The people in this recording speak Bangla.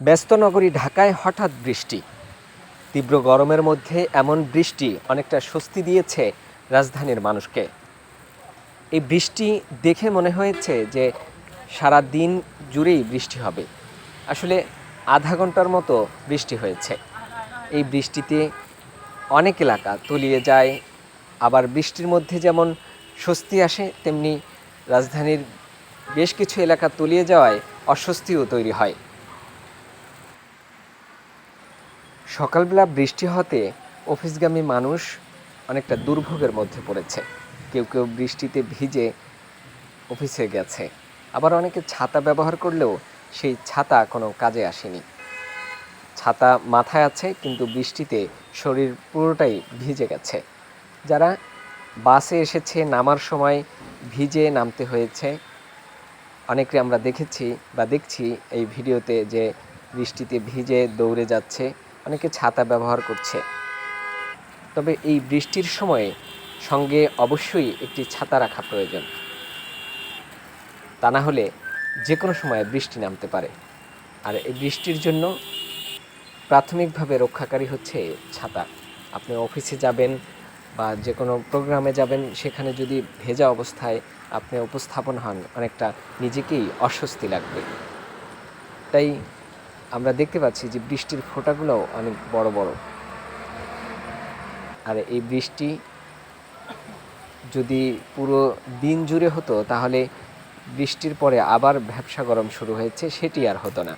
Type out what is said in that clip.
ব্যস্ত নগরী ঢাকায় হঠাৎ বৃষ্টি। তীব্র গরমের মধ্যে এমন বৃষ্টি অনেকটা স্বস্তি দিয়েছে রাজধানীর মানুষকে। এই বৃষ্টি দেখে মনে হয়েছে যে সারা দিন জুড়েই বৃষ্টি হবে। আসলে আধা ঘণ্টার মতো বৃষ্টি হয়েছে। এই বৃষ্টিতে অনেক এলাকা তলিয়ে যায়, আবার বৃষ্টির মধ্যে যেমন স্বস্তি আসে, তেমনি রাজধানীর বেশ কিছু এলাকা তলিয়ে যাওয়ায় অস্বস্তিও তৈরি হয়। সকালবেলা বৃষ্টি হতে অফিসগামী মানুষ অনেকটা দুর্ভোগের মধ্যে পড়েছে। কেউ কেউ বৃষ্টিতে ভিজে অফিসে গেছে। আবার অনেকে ছাতা ব্যবহার করলেও সেই ছাতা কোনো কাজে আসেনি। ছাতা মাথায় আছে, কিন্তু বৃষ্টিতে শরীর পুরোটাই ভিজে গেছে। যারা বাসে এসেছে, নামার সময় ভিজে নামতে হয়েছে অনেকে আমরা দেখেছি বা দেখছি এই ভিডিওতে যে বৃষ্টিতে ভিজে দৌড়ে যাচ্ছে। অনেকে ছাতা ব্যবহার করছে। তবে এই বৃষ্টির সময়ে সঙ্গে অবশ্যই একটি ছাতা রাখা প্রয়োজন। তা না হলে যে কোনো সময় বৃষ্টি নামতে পারে। আর এই বৃষ্টির জন্য প্রাথমিকভাবে রক্ষাকারী হচ্ছে ছাতা। আপনি অফিসে যাবেন বা যে কোনো প্রোগ্রামে যাবেন, সেখানে যদি ভেজা অবস্থায় আপনি উপস্থাপন হন, অনেকটা নিজেকেই অস্বস্তি লাগবে। তাই আমরা দেখতে পাচ্ছি যে বৃষ্টির ফোঁটাগুলোও অনেক বড় বড়। আর এই বৃষ্টি যদি পুরো দিন জুড়ে হতো, তাহলে বৃষ্টির পরে আবার ভ্যাবসা গরম শুরু হয়েছে, সেটি আর হতো না।